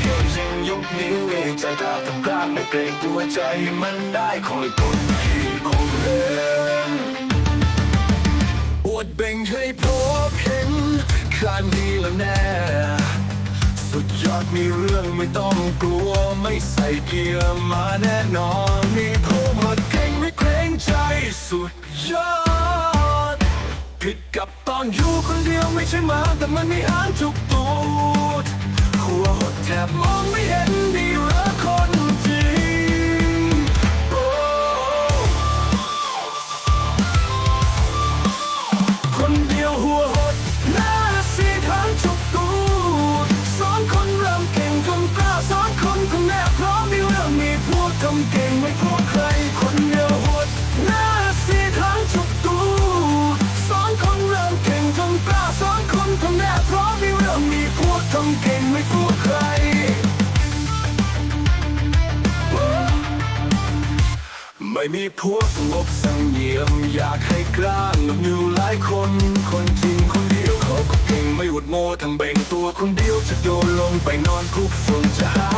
เห็นจริงยกนิ้วเองใจตาตรงกลางไม่เกรงกลัวใจมันได้คอยคนที่คงเรื่องอวดเบ่งให้พบเห็นข้างดีแล้วแน่ สุดยอดมีเรื่องไม่ต้องกลัวไม่ใส่เกียร์มาแน่นอน มีผู้มาเก่งไม่เกรงใจสุดยอด ผิดกับตอนอยู่คนเดียวไม่ใช่มาแต่มันไม่อ่านทุกตูดหัวหดแทบมองไม่เห็นดี พวกทำเก่งไม่พวใคร ไม่มีพวกงบสังเยียม อยากให้กล้างกับอยู่หลายคน คนจริงคนเดียวเขาก็เก่งไม่หุดโมทั้งเบ่งตัวคนเดียวจะโยนลงไปนอนคุกฝุ่นจะหา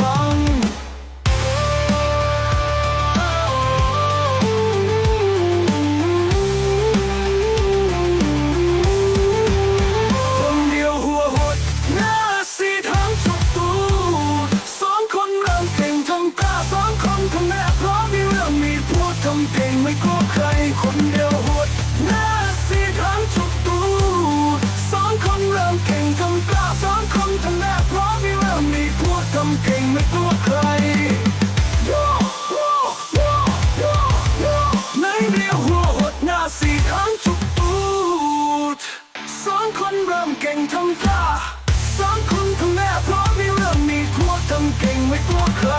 ต้ สีทั้งจุกตูดสองคนเริ่มเก่งทั้งตาสองคนทำแม่พร้อมมีเรื่องมีทั่วกทำเก่งไม่กลัวใคร